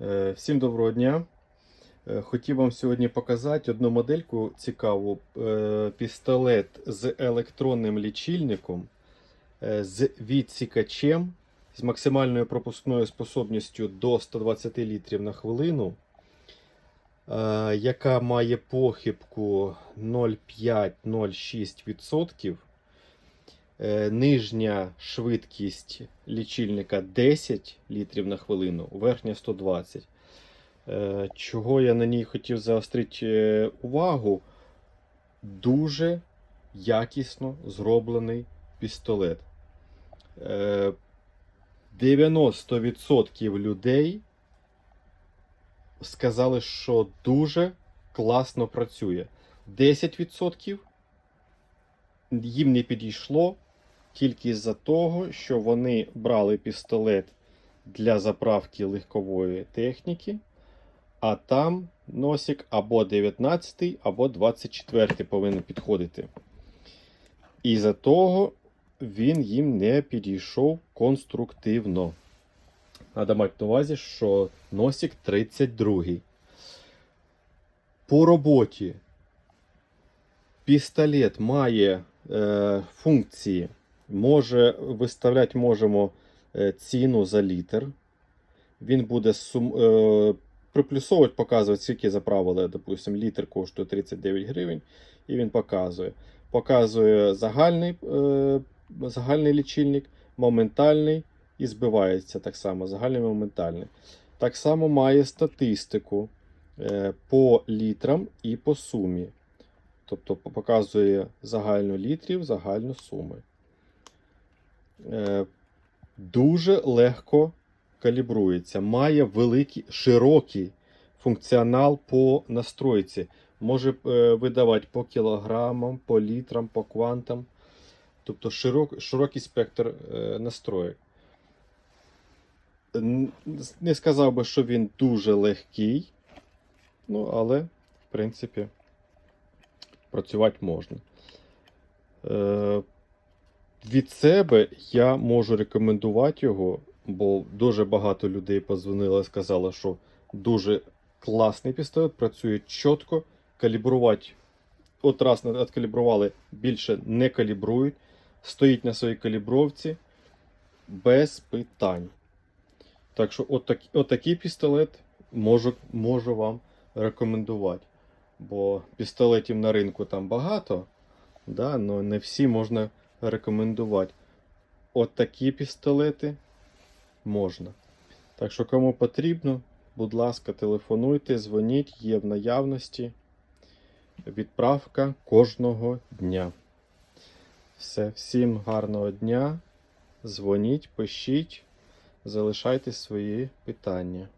Е, Всім доброго дня. Е, Хотів вам сьогодні показати одну модельку цікаву. Е, Пістолет з електронним лічильником, з відсікачем, з максимальною пропускною способністю до 120 літрів на хвилину, яка має похибку 0,5-0,6%. Е, Нижня швидкість лічильника 10 літрів на хвилину, верхня 120. Е, Чого я на ній хотів заострити е, увагу? Дуже якісно зроблений пістолет. Е, 90% людей сказали, що дуже класно працює. 10% їм не підійшло тільки з-за того, що вони брали пістолет для заправки легкової техніки, а там носик або 19, або 24 повинен підходити. І за того він їм не підійшов конструктивно. Треба мати на увазі, що носик 32. По роботі пістолет має е, функції. Може виставляти можемо е, ціну за літр. Він буде сум, е, приплюсовувати, показувати, скільки заправили. Допустим, літр коштує 39 гривень, і він показує. Показує загальний, е, загальний лічильник, моментальний і збивається так само. Загальний моментальний. Так само має статистику по літрам і по сумі. Тобто показує загальну літрів, загальну суми. Е, Дуже легко калібрується. Має великий, широкий функціонал по настройці. Може е, видавати по кілограмам, по літрам, по квантам. Тобто широк, широкий спектр е, Не сказав би, що він дуже легкий, ну, але, в принципі, працювати можна. Від себе я можу рекомендувати його, бо дуже багато людей позвонило і сказали, що дуже класний пістолет, працює чітко, калібрувати. От раз откалібрували, більше не калібрують, стоїть на своїй калібровці без питань. Так що, отак, отакий пістолет можу, можу вам рекомендувати. Бо пістолетів на ринку там багато, да, але не всі можна рекомендувати. От такі пістолети можна. Так що, кому потрібно, будь ласка, телефонуйте, дзвоніть, є в наявності. Відправка кожного дня. Все, всім гарного дня. Дзвоніть, пишіть, залишайте свої питання.